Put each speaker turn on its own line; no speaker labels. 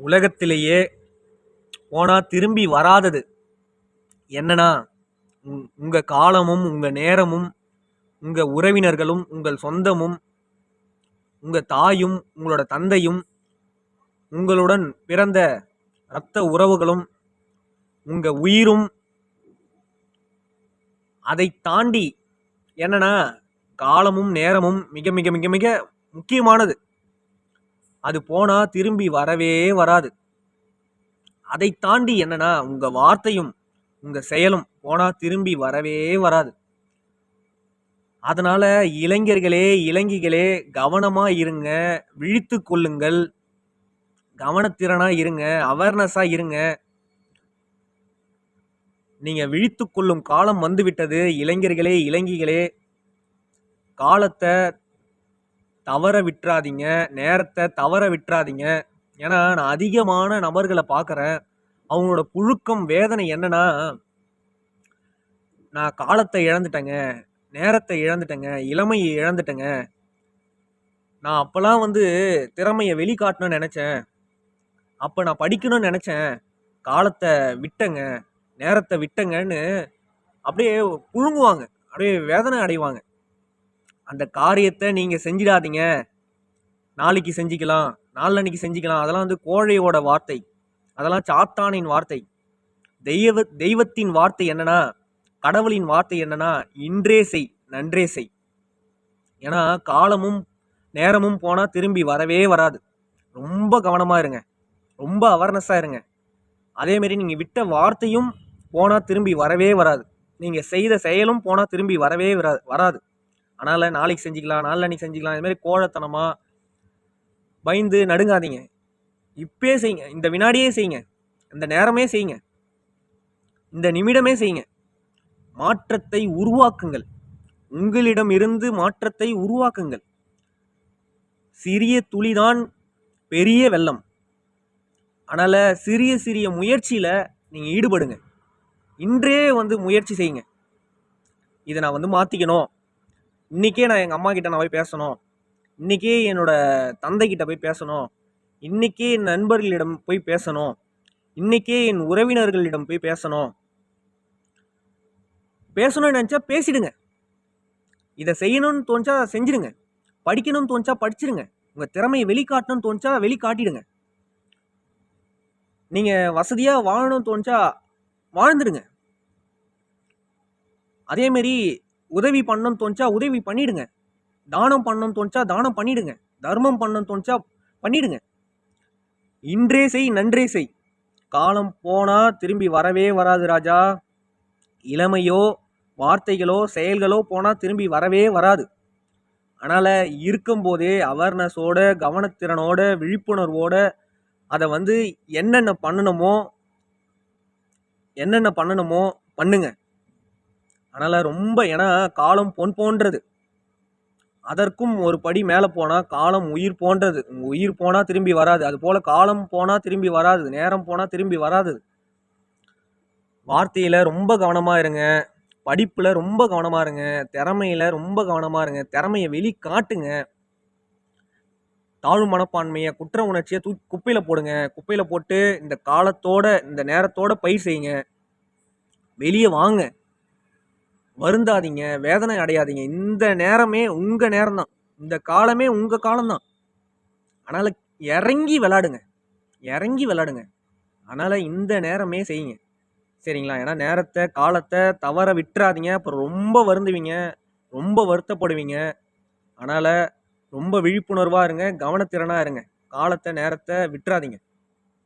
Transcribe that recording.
உலகத்திலேயே போனால் திரும்பி வராதது. என்னன்னா உங் உங்கள் காலமும் உங்கள் நேரமும் உங்கள் உறவினர்களும் உங்கள் சொந்தமும் உங்கள் தாயும் உங்களோட தந்தையும் உங்களுடன் பிறந்த இரத்த உறவுகளும் உங்கள் உயிரும் அதை தாண்டி என்னன்னா காலமும் நேரமும் மிக மிக மிக மிக முக்கியமானது. அது போனால் திரும்பி வரவே வராது. அதை தாண்டி என்னன்னா உங்கள் வார்த்தையும் உங்கள் செயலும் போனால் திரும்பி வரவே வராது. அதனால் இளைஞர்களே இளைஞிகளே கவனமாக இருங்க விழித்து கொள்ளுங்கள். கவனத்திறனாக இருங்க அவேர்னஸாக இருங்க. நீங்கள் விழித்து கொள்ளும் காலம் வந்துவிட்டது இளைஞர்களே இளைஞிகளே காலத்தை தவற விட்டுறாதீங்க நேரத்தை தவற விட்டுறாதீங்க. ஏன்னா நான் அதிகமான நபர்களை பார்க்குறேன். அவங்களோட புழுக்கம் வேதனை என்னன்னா நான் காலத்தை இழந்துட்டேங்க நேரத்தை இழந்துட்டேங்க இளமையை இழந்துட்டேங்க. நான் அப்போல்லாம் வந்து திறமையை வெளிக்காட்டணும்னு நினச்சேன். அப்போ நான் படிக்கணும்னு நினச்சேன். காலத்தை விட்டேங்க நேரத்தை விட்டேங்கன்னு அப்படியே புழுங்குவாங்க. அப்படியே வேதனை அடைவாங்க. அந்த காரியத்தை நீங்கள் செஞ்சிடாதீங்க. நாளைக்கு செஞ்சுக்கலாம் நாளன்னைக்கு செஞ்சுக்கலாம். அதெல்லாம் வந்து கோழையோட வார்த்தை. அதெல்லாம் சாத்தானின் வார்த்தை. தெய்வ தெய்வத்தின் வார்த்தை என்னன்னா கடவுளின் வார்த்தை என்னன்னா இன்றே செய் நன்றே செய். ஏன்னா காலமும் நேரமும் போனால் திரும்பி வரவே வராது. ரொம்ப கவனமாக இருங்க. ரொம்ப அவேர்னஸாக இருங்க. அதேமாரி நீங்கள் விட்ட வார்த்தையும் போனால் திரும்பி வரவே வராது. நீங்கள் செய்த செயலும் போனால் திரும்பி வரவே வராது வராது. அதனால் நாளைக்கு செஞ்சுக்கலாம் நாளன்னைக்கு செஞ்சுக்கலாம். இதுமாரி கோழத்தனமாக பயந்து நடுங்காதீங்க. இப்பயே செய்யுங்க. இந்த வினாடியே செய்யுங்க. இந்த நேரமே செய்யுங்க. இந்த நிமிடமே செய்யுங்க. மாற்றத்தை உருவாக்குங்கள். உங்களிடம் இருந்து மாற்றத்தை உருவாக்குங்கள். சிறிய துளிதான் பெரிய வெள்ளம். அதனால் சிறிய சிறிய முயற்சியில் நீங்கள் ஈடுபடுங்க. இன்றே வந்து முயற்சி செய்யுங்க. இதை நான் வந்து மாற்றிக்கணும் இன்றைக்கே நான் எங்கள் அம்மா கிட்ட நான் போய் பேசணும். இன்றைக்கே என்னோடய தந்தைக்கிட்ட போய் பேசணும். இன்றைக்கே என் நண்பர்களிடம் போய் பேசணும். இன்றைக்கே என் உறவினர்களிடம் போய் பேசணும். பேசணும்னு நினச்சா பேசிடுங்க. இதை செய்யணும்னு தோணுச்சா செஞ்சிடுங்க. படிக்கணும்னு தோணுச்சா படிச்சிடுங்க உங்கள் திறமையை வெளிக்காட்டணும்னு தோணுச்சா வெளிக்காட்டிடுங்க. நீங்கள் வசதியாக வாழணும்னு தோணுச்சா வாழ்ந்துடுங்க. அதேமாரி உதவி பண்ணணும்னு தோணுச்சா உதவி பண்ணிடுங்க. தானம் பண்ணணும்னு தோணுச்சா தானம் பண்ணிடுங்க. தர்மம் பண்ணணும்னு தோணுச்சா பண்ணிடுங்க. இன்றே செய் நன்றே செய். காலம் போனால் திரும்பி வரவே வராது ராஜா. இளமையோ வார்த்தைகளோ செயல்களோ போனால் திரும்பி வரவே வராது. அதனால் இருக்கும்போதே அவேர்னஸோட கவனத்திறனோட விழிப்புணர்வோட அதை வந்து என்னென்ன பண்ணணுமோ என்னென்ன பண்ணணுமோ பண்ணுங்கள் அதனால் ரொம்ப ஏன்னா காலம் பொன் போன்றது. அதற்கும் ஒரு படி மேலே போனால் காலம் உயிர் போன்றது. உயிர் போனால் திரும்பி வராது. அது போல் காலம் போனால் திரும்பி வராது. நேரம் போனால் திரும்பி வராது. வார்த்தையில் ரொம்ப கவனமாக இருங்க. படிப்பில் ரொம்ப கவனமாக இருங்க. திறமையில் ரொம்ப கவனமாக இருங்க. திறமையை வெளி காட்டுங்க தாழ்வு மனப்பான்மையை குற்ற உணர்ச்சியை தூக்கி குப்பையில் போடுங்க. குப்பையில் போட்டு இந்த காலத்தோட இந்த நேரத்தோட பயிர் செய்யுங்க. வெளியே வாங்க. வருந்தாதீங்க வேதனை அடையாதீங்க. இந்த நேரமே உங்கள் நேரம் தான் இந்த காலமே உங்கள் காலம்தான். அதனால் இறங்கி விளாடுங்க இறங்கி விளாடுங்க அதனால் இந்த நேரமே செய்யுங்க. சரிங்களா? ஏன்னா நேரத்தை காலத்தை தவற விட்டுறாதீங்க. அப்புறம் ரொம்ப வருந்துவீங்க. ரொம்ப வருத்தப்படுவீங்க. அதனால் ரொம்ப விழிப்புணர்வாக இருங்க. கவனத்திறனாக இருங்க. காலத்தை நேரத்தை விட்டுறாதீங்க.